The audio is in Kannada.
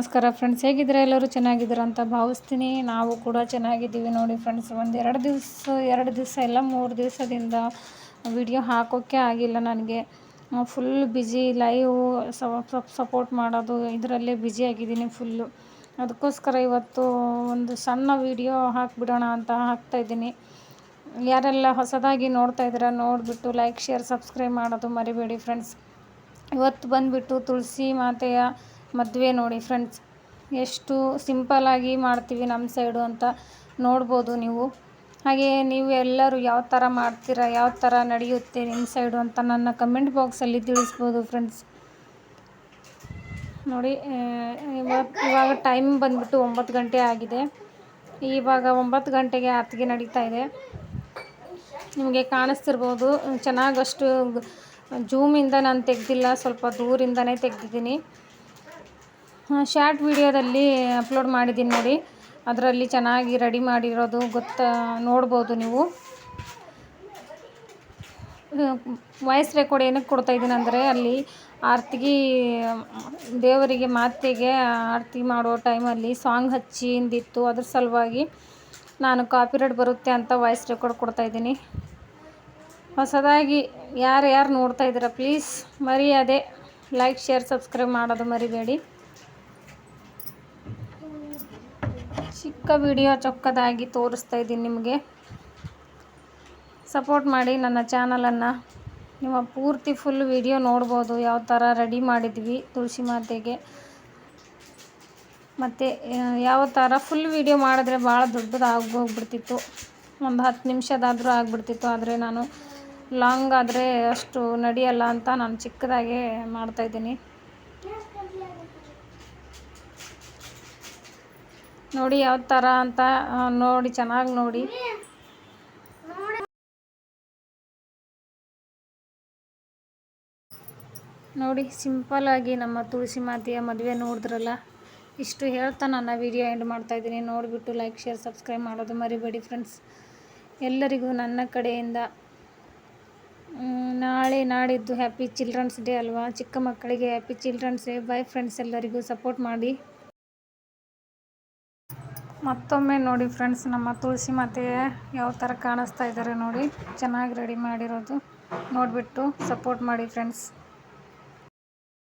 ನಮಸ್ಕಾರ ಫ್ರೆಂಡ್ಸ್ ಹೇಗಿದ್ರೆ ಎಲ್ಲರೂ? ಚೆನ್ನಾಗಿದ್ದೀರ ಅಂತ ಭಾವಿಸ್ತೀನಿ. ನಾವು ಕೂಡ ಚೆನ್ನಾಗಿದ್ದೀವಿ ನೋಡಿ ಫ್ರೆಂಡ್ಸ್ ಒಂದು ಎರಡು ದಿವಸ ಎರಡು ದಿವಸ ಇಲ್ಲ, ಮೂರು ದಿವಸದಿಂದ ವಿಡಿಯೋ ಹಾಕೋಕ್ಕೆ ಆಗಿಲ್ಲ ನನಗೆ. ಫುಲ್ ಬ್ಯುಸಿ ಲೈವ್ ಸಪೋರ್ಟ್ ಮಾಡೋದು, ಇದರಲ್ಲೇ ಬ್ಯುಸಿ ಆಗಿದ್ದೀನಿ ಫುಲ್ಲು ಅದಕ್ಕೋಸ್ಕರ ಇವತ್ತು ಒಂದು ಸಣ್ಣ ವಿಡಿಯೋ ಹಾಕಿಬಿಡೋಣ ಅಂತ ಹಾಕ್ತಾಯಿದ್ದೀನಿ ಯಾರೆಲ್ಲ ಹೊಸದಾಗಿ ನೋಡ್ತಾ ಇದ್ದೀರಾ, ನೋಡಿಬಿಟ್ಟು ಲೈಕ್ ಶೇರ್ ಸಬ್ಸ್ಕ್ರೈಬ್ ಮಾಡೋದು ಮರಿಬೇಡಿ ಫ್ರೆಂಡ್ಸ್ ಇವತ್ತು ಬಂದುಬಿಟ್ಟು ತುಳಸಿ ಮಾತೆಯ ಮದುವೆ ನೋಡಿ ಫ್ರೆಂಡ್ಸ್ ಎಷ್ಟು ಸಿಂಪಲ್ಲಾಗಿ ಮಾಡ್ತೀವಿ ನಮ್ಮ ಸೈಡು ಅಂತ ನೋಡ್ಬೋದು ನೀವು. ಹಾಗೆ ನೀವು ಎಲ್ಲರೂ ಯಾವ ಥರ ಮಾಡ್ತೀರಾ, ಯಾವ ಥರ ನಡೆಯುತ್ತೆ ನಿಮ್ಮ ಸೈಡು ಅಂತ ನನ್ನ ಕಮೆಂಟ್ ಬಾಕ್ಸಲ್ಲಿ ತಿಳಿಸ್ಬೋದು ಫ್ರೆಂಡ್ಸ್ ನೋಡಿ ಇವಾಗ ಇವಾಗ ಟೈಮ್ ಬಂದ್ಬಿಟ್ಟು ಒಂಬತ್ತು ಗಂಟೆ ಆಗಿದೆ. ಇವಾಗ ಒಂಬತ್ತು ಗಂಟೆಗೆ ಆರತಿಗೆ ನಡೀತಾ ಇದೆ. ನಿಮಗೆ ಕಾಣಿಸ್ತಿರ್ಬೋದು ಚೆನ್ನಾಗಷ್ಟು ಜೂಮಿಂದ ನಾನು ತೆಗೆದಿಲ್ಲ, ಸ್ವಲ್ಪ ದೂರಿಂದನೇ ತೆಗೆದಿದ್ದೀನಿ. ಶಾರ್ಟ್ ವಿಡಿಯೋದಲ್ಲಿ ಅಪ್ಲೋಡ್ ಮಾಡಿದ್ದೀನಿ ನೋಡಿ. ಅದರಲ್ಲಿ ಚೆನ್ನಾಗಿ ರೆಡಿ ಮಾಡಿರೋದು ಗೊತ್ತಾ, ನೋಡ್ಬೋದು ನೀವು. ವಾಯ್ಸ್ ರೆಕಾರ್ಡ್ ಏನಕ್ಕೆ ಕೊಡ್ತಾ ಇದ್ದೀನಿ ಅಂದರೆ, ಅಲ್ಲಿ ಆರತಿಗೆ, ದೇವರಿಗೆ ಮಾತೆಗೆ ಆರತಿ ಮಾಡೋ ಟೈಮಲ್ಲಿ ಸಾಂಗ್ ಹಚ್ಚಿಂದಿತ್ತು ಅದ್ರ ಸಲುವಾಗಿ ನಾನು ಕಾಪಿರೈಟ್ ಬರುತ್ತೆ ಅಂತ ವಾಯ್ಸ್ ರೆಕಾರ್ಡ್ ಕೊಡ್ತಾ ಇದ್ದೀನಿ. ಹೊಸದಾಗಿ ಯಾರು ಯಾರು ನೋಡ್ತಾ ಇದ್ದೀರಾ ಪ್ಲೀಸ್ ಮರಿಯಾದೆ. ಲೈಕ್ ಶೇರ್ ಸಬ್ಸ್ಕ್ರೈಬ್ ಮಾಡೋದು ಮರಿಬೇಡಿ. ಚಿಕ್ಕ ವಿಡಿಯೋ ಚೊಕ್ಕದಾಗಿ ತೋರಿಸ್ತಾ ಇದ್ದೀನಿ ನಿಮಗೆ. ಸಪೋರ್ಟ್ ಮಾಡಿ ನನ್ನ ಚಾನಲನ್ನು. ನಿಮ್ಮ ಪೂರ್ತಿ ಫುಲ್ ವಿಡಿಯೋ ನೋಡ್ಬೋದು, ಯಾವ ಥರ ರೆಡಿ ಮಾಡಿದ್ವಿ ತುಳಸಿ ಮಾತೆಗೆ. ಮತ್ತು ಯಾವ ಥರ ಫುಲ್ ವಿಡಿಯೋ ಮಾಡಿದ್ರೆ ಭಾಳ ದೊಡ್ಡದು ಆಗೋಗ್ಬಿಡ್ತಿತ್ತು ಒಂದು ಹತ್ತು ನಿಮಿಷದಾದರೂ ಆಗಿಬಿಡ್ತಿತ್ತು, ಆದರೆ ನಾನು ಲಾಂಗ್ ಆದರೆ ಅಷ್ಟು ನಡೆಯಲ್ಲ ಅಂತ ನಾನು ಚಿಕ್ಕದಾಗೆ ಮಾಡ್ತಾಯಿದ್ದೀನಿ ನೋಡಿ ಯಾವ ಥರ ಅಂತ ನೋಡಿ, ಚೆನ್ನಾಗಿ ನೋಡಿ. ನೋಡಿ ಸಿಂಪಲ್ಲಾಗಿ ನಮ್ಮ ತುಳಸಿ ಮಾತೆಯ ಮದುವೆ ನೋಡಿದ್ರಲ್ಲ? ಇಷ್ಟು ಹೇಳ್ತಾ ನನ್ನ ವಿಡಿಯೋ ಎಂಡ್ ಮಾಡ್ತಾಯಿದ್ದೀನಿ ನೋಡಿಬಿಟ್ಟು ಲೈಕ್, ಶೇರ್, ಸಬ್ಸ್ಕ್ರೈಬ್ ಮಾಡೋದು ಮರಿಬೇಡಿ ಫ್ರೆಂಡ್ಸ್. ಎಲ್ಲರಿಗೂ ನನ್ನ ಕಡೆಯಿಂದ ನಾಳೆ ನಾಡಿದ್ದು ಹ್ಯಾಪಿ ಚಿಲ್ಡ್ರನ್ಸ್ ಡೇ ಅಲ್ವಾ? ಚಿಕ್ಕ ಮಕ್ಕಳಿಗೆ happy children's day bye friends ಎಲ್ಲರಿಗೂ ಸಪೋರ್ಟ್ ಮಾಡಿ. ಮತ್ತೊಮ್ಮೆ ನೋಡಿ ಫ್ರೆಂಡ್ಸ್ ನಮ್ಮ ತುಳಸಿ ಮಾತೆ ಯಾವ ಥರ ಕಾಣಿಸ್ತಾ ಇದ್ದಾರೆ ನೋಡಿ. ಚೆನ್ನಾಗಿ ರೆಡಿ ಮಾಡಿರೋದು. ನೋಡಿಬಿಟ್ಟು ಸಪೋರ್ಟ್ ಮಾಡಿ ಫ್ರೆಂಡ್ಸ್